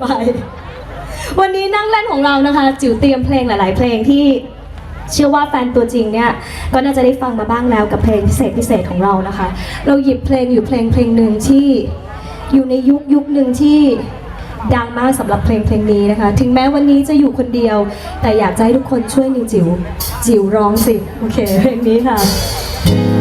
ไป วันนี้นั่งเล่นของเรานะคะ จิ๋วเตรียมเพลงหลาย ๆ เพลงที่เชื่อว่าแฟนตัวจริงเนี่ยก็น่าจะได้ฟังมาบ้างแล้วกับเพลงพิเศษพิเศษของเรานะคะ เราหยิบเพลงอยู่เพลงเพลงหนึ่งที่อยู่ในยุคยุคหนึ่งที่ดังมากสำหรับเพลงเพลงนี้นะคะ ถึงแม้วันนี้จะอยู่คนเดียว แต่อยากจะให้ทุกคนช่วยนิวจิ๋วจิ๋วร้องสิ โอเคเพลงนี้ค่ะ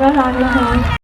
你好你好